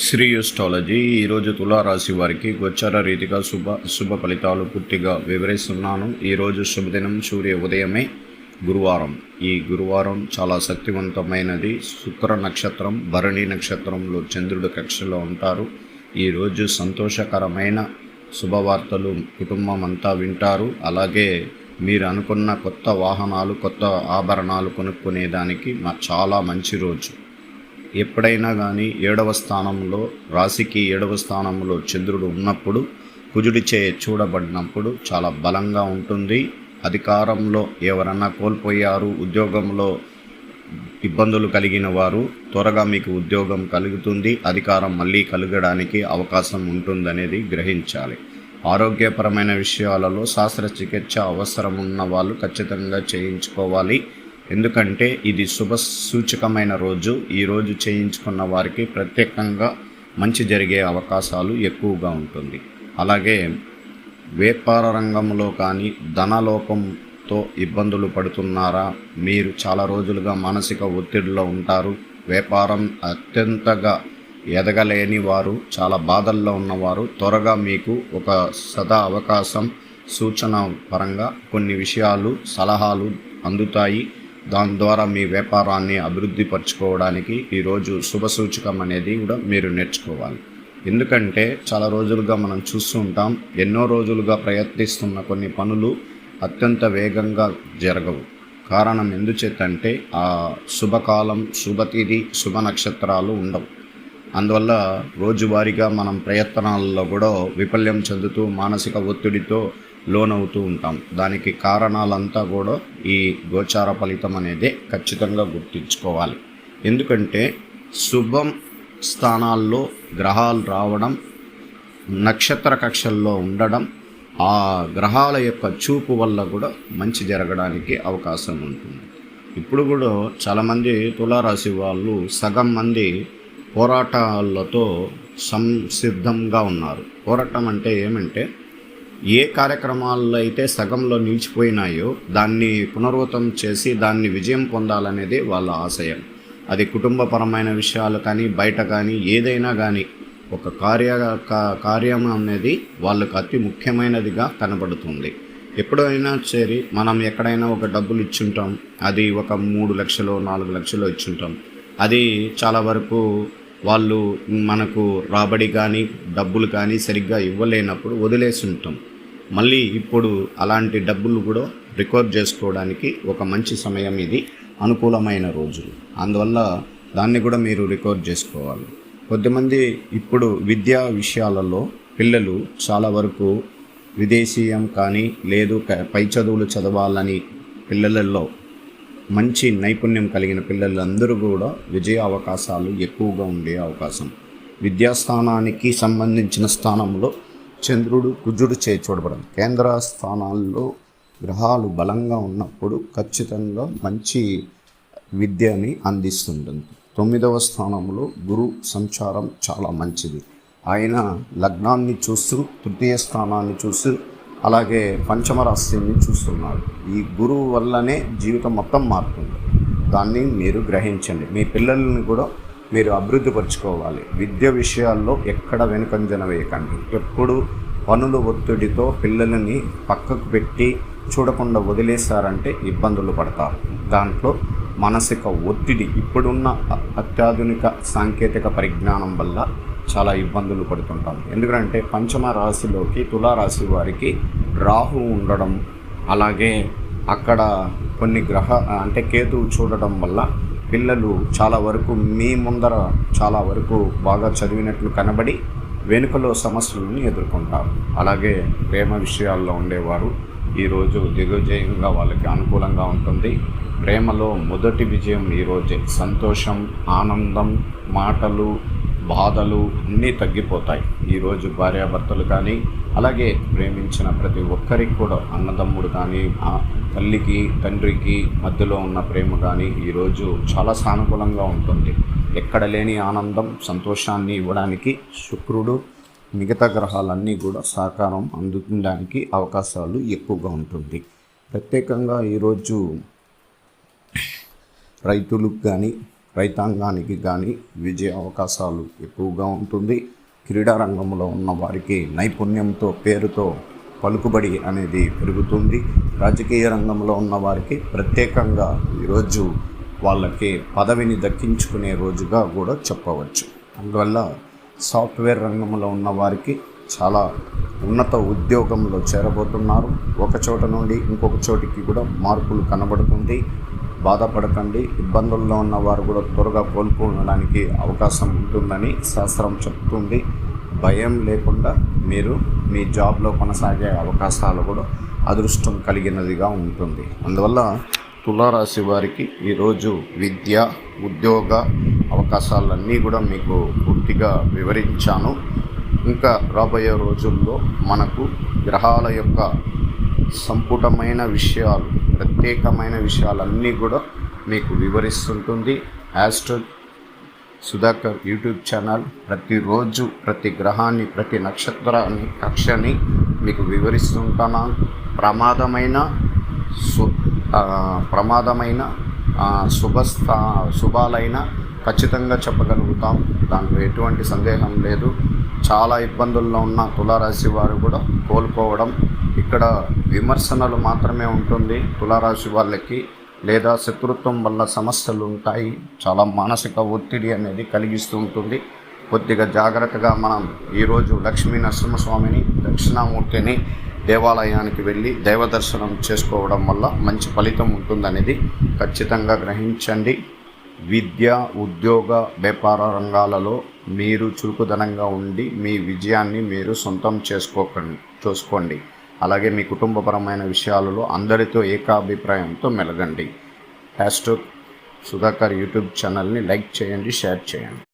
శ్రీయూస్టాలజీ ఈరోజు తులారాశి వారికి గోచార రీతిగా శుభ శుభ ఫలితాలు పూర్తిగా వివరిస్తున్నాను. ఈరోజు శుభదినం సూర్య ఉదయమే గురువారం. ఈ గురువారం చాలా శక్తివంతమైనది. శుక్ర నక్షత్రం భరణి నక్షత్రంలో చంద్రుడు కక్షలో ఉంటారు. ఈరోజు సంతోషకరమైన శుభవార్తలు కుటుంబం అంతా వింటారు. అలాగే మీరు అనుకున్న కొత్త వాహనాలు కొత్త ఆభరణాలు కొనుక్కునేదానికి మా- చాలా మంచి రోజు. ఎప్పుడైనా కానీ ఏడవ స్థానంలో రాశికి ఏడవ స్థానంలో చంద్రుడు ఉన్నప్పుడు కుజుడిచే చూడబడినప్పుడు చాలా బలంగా ఉంటుంది. అధికారంలో ఎవరన్నా కోల్పోయారు ఉద్యోగంలో ఇబ్బందులు కలిగిన వారు త్వరగా మీకు ఉద్యోగం కలుగుతుంది అధికారం మళ్ళీ కలగడానికి అవకాశం ఉంటుందనేది గ్రహించాలి. ఆరోగ్యపరమైన విషయాలలో శస్త్రచికిత్స అవసరం ఉన్న వాళ్ళు ఖచ్చితంగా చేయించుకోవాలి. ఎందుకంటే ఇది శుభ సూచకమైన రోజు. ఈ రోజు చేయించుకున్న వారికి ప్రత్యేకంగా మంచి జరిగే అవకాశాలు ఎక్కువగా ఉంటుంది. అలాగే వ్యాపార రంగంలో కానీ ధనలోపంతో ఇబ్బందులు పడుతున్నారా మీరు చాలా రోజులుగా మానసిక ఒత్తిడిలో ఉంటారు. వ్యాపారం అత్యంతగా ఎదగలేని వారు చాలా బాధల్లో ఉన్నవారు త్వరగా మీకు ఒక సదా అవకాశం సూచన పరంగా కొన్ని విషయాలు సలహాలు అందుతాయి. దాని ద్వారా మీ వ్యాపారాన్ని అభివృద్ధి పరచుకోవడానికి ఈరోజు శుభ సూచకం అనేది కూడా మీరు నేర్చుకోవాలి. ఎందుకంటే చాలా రోజులుగా మనం చూస్తూ ఉంటాం ఎన్నో రోజులుగా ప్రయత్నిస్తున్న కొన్ని పనులు అత్యంత వేగంగా జరగవు. కారణం ఎందుచేతంటే ఆ శుభకాలం శుభతిథి శుభ నక్షత్రాలు ఉండవు. అందువల్ల రోజువారీగా మనం ప్రయత్నాలలో కూడా విఫల్యం చెందుతూ మానసిక ఒత్తిడితో లోనవుతూ ఉంటాం. దానికి కారణాలంతా కూడా ఈ గోచార ఫలితం అనేదే ఖచ్చితంగా గుర్తుంచుకోవాలి. ఎందుకంటే శుభం స్థానాల్లో గ్రహాలు రావడం నక్షత్ర కక్షల్లో ఉండడం ఆ గ్రహాల యొక్క చూపు వల్ల కూడా మంచి జరగడానికి అవకాశం ఉంటుంది. ఇప్పుడు కూడా చాలామంది తులారాశి వాళ్ళు సగం మంది పోరాటాలతో సంసిద్ధంగా ఉన్నారు. పోరాటం అంటే ఏమంటే ఏ కార్యక్రమాల్లో అయితే సగంలో నిలిచిపోయినాయో దాన్ని పునర్వృతం చేసి దాన్ని విజయం పొందాలనేది వాళ్ళ ఆశయం. అది కుటుంబపరమైన విషయాలు కానీ బయట కానీ ఏదైనా కానీ ఒక కార్య కార్యం అనేది వాళ్ళకు అతి ముఖ్యమైనదిగా కనబడుతుంది. ఎప్పుడైనా సరే మనం ఎక్కడైనా ఒక డబ్బులు ఇచ్చుంటాం. అది ఒక మూడు లక్షలు నాలుగు లక్షలు ఇచ్చుంటాం. అది చాలా వరకు వాళ్ళు మనకు రాబడి కానీ డబ్బులు కానీ సరిగ్గా ఇవ్వలేనప్పుడు వదిలేసి ఉంటాం. మళ్ళీ ఇప్పుడు అలాంటి డబ్బులు కూడా రికార్డ్ చేసుకోవడానికి ఒక మంచి సమయం ఇది అనుకూలమైన రోజులు. అందువల్ల దాన్ని కూడా మీరు రికవర్ చేసుకోవాలి. కొద్దిమంది ఇప్పుడు విద్యా విషయాలలో పిల్లలు చాలా వరకు విదేశీయం కానీ లేదు పై చదువులు చదవాలని పిల్లలలో మంచి నైపుణ్యం కలిగిన పిల్లలందరూ కూడా విజయ అవకాశాలు ఎక్కువగా ఉండే అవకాశం. విద్యాస్థానానికి సంబంధించిన స్థానంలో చంద్రుడు కుజుడు చే చూడబడం కేంద్ర స్థానాల్లో గ్రహాలు బలంగా ఉన్నప్పుడు ఖచ్చితంగా మంచి విద్యని అందిస్తుంటుంది. తొమ్మిదవ స్థానంలో గురు సంచారం చాలా మంచిది. ఆయన లగ్నాన్ని చూస్తూ తృతీయ స్థానాన్ని చూస్తూ అలాగే పంచమ రాశిని చూస్తున్నాడు. ఈ గురువు వల్లనే జీవితం మొత్తం మారుతుంది. దాన్ని మీరు గ్రహించండి. మీ పిల్లల్ని కూడా మీరు అభివృద్ధి పరచుకోవాలి. విద్య విషయాల్లో ఎక్కడ వెనుకంజన వేయకండి ఎప్పుడు పనుల ఒత్తిడితో పిల్లలని పక్కకు పెట్టి చూడకుండా వదిలేశారంటే ఇబ్బందులు పడతారు. దాంట్లో మానసిక ఒత్తిడి ఇప్పుడున్న అత్యాధునిక సాంకేతిక పరిజ్ఞానం వల్ల చాలా ఇబ్బందులు పడుతుంటాం ఎందుకంటే పంచమ రాశిలోకి తులారాశి వారికి రాహు ఉండడం అలాగే అక్కడ కొన్ని గ్రహ అంటే కేతువు చూడడం వల్ల పిల్లలు చాలా వరకు మీ ముందర చాలా వరకు బాగా చదివినట్లు కనబడి వెనుకలో సమస్యలను ఎదుర్కొంటారు. అలాగే ప్రేమ విషయాల్లో ఉండేవారు. ఈరోజు దిగ్విజయంగా వాళ్ళకి అనుకూలంగా ఉంటుంది. ప్రేమలో మొదటి విజయం ఈరోజే సంతోషం ఆనందం మాటలు బాధలు అన్నీ తగ్గిపోతాయి. ఈరోజు భార్యాభర్తలు కానీ అలాగే ప్రేమించిన ప్రతి ఒక్కరికి కూడా అన్నదమ్ముడు కానీ తల్లికి తండ్రికి మధ్యలో ఉన్న ప్రేమ కానీ ఈరోజు చాలా సానుకూలంగా ఉంటుంది. ఎక్కడ లేని ఆనందం సంతోషాన్ని ఇవ్వడానికి శుక్రుడు మిగతా గ్రహాలన్నీ కూడా సహకారం అందుకోవడానికి అవకాశాలు ఎక్కువగా ఉంటుంది. ప్రత్యేకంగా ఈరోజు రైతులకు కానీ రైతాంగానికి కానీ విజయ అవకాశాలు ఎక్కువగా ఉంటుంది. క్రీడా రంగంలో ఉన్న వారికి నైపుణ్యంతో పేరుతో పలుకుబడి అనేది పెరుగుతుంది. రాజకీయ రంగంలో ఉన్న వారికి ప్రత్యేకంగా ఈరోజు వాళ్ళకి పదవిని దక్కించుకునే రోజుగా కూడా చెప్పవచ్చు. అందువల్ల సాఫ్ట్వేర్ రంగంలో ఉన్న వారికి చాలా ఉన్నత ఉద్యోగంలో చేరబోతున్నారు. ఒక చోట నుండి ఇంకొక చోటికి కూడా మార్పులు కనబడుతుంది. బాధపడకండి. ఇబ్బందుల్లో ఉన్న వారు కూడా త్వరగా కోలుకోవడానికి అవకాశం ఉంటుందని శాస్త్రం చెప్తుంది. భయం లేకుండా మీరు మీ జాబ్లో కొనసాగే అవకాశాలు కూడా అదృష్టం కలిగినదిగా ఉంటుంది. అందువల్ల తులారాశి వారికి ఈరోజు విద్య ఉద్యోగ అవకాశాలన్నీ కూడా మీకు పూర్తిగా వివరించాను. ఇంకా రాబోయే రోజుల్లో మనకు గ్రహాల యొక్క సంపుటమైన విషయాలు ప్రత్యేకమైన విషయాలన్నీ కూడా మీకు వివరిస్తుంటుంది. యాస్ట్రో సుధాకర్ యూట్యూబ్ ఛానల్ ప్రతిరోజు ప్రతి గ్రహాన్ని ప్రతి నక్షత్రాన్ని కక్షని మీకు వివరిస్తుంటాను? ప్రమాదమైన సు ప్రమాదమైన శుభస్థా శుభాలైన ఖచ్చితంగా చెప్పగలుగుతాం. దాంట్లో ఎటువంటి సందేహం లేదు. చాలా ఇబ్బందుల్లో ఉన్న తులారాశి వారు కూడా కోలుకోవడం ఇక్కడ విమర్శనలు మాత్రమే ఉంటుంది. తులారాశి వాళ్ళకి లేదా శత్రుత్వం వల్ల సమస్యలు ఉంటాయి చాలా మానసిక ఒత్తిడి అనేది కలిగిస్తూ ఉంటుంది. కొద్దిగా జాగ్రత్తగా మనం ఈరోజు లక్ష్మీ నరసింహస్వామిని దక్షిణామూర్తిని దేవాలయానికి వెళ్ళి దైవదర్శనం చేసుకోవడం వల్ల మంచి ఫలితం ఉంటుందనేది ఖచ్చితంగా గ్రహించండి. విద్య ఉద్యోగ వ్యాపార రంగాలలో మీరు చురుకుదనంగా ఉండి మీ విజయాన్ని మీరు సొంతం చేసుకోకండి చూసుకోండి. అలాగే మీ కుటుంబపరమైన విషయాలలో అందరితో ఏకాభిప్రాయంతో మెలగండి. హ్యాస్టాగ్ సుధాకర్ యూట్యూబ్ ఛానల్ని లైక్ చేయండి షేర్ చేయండి.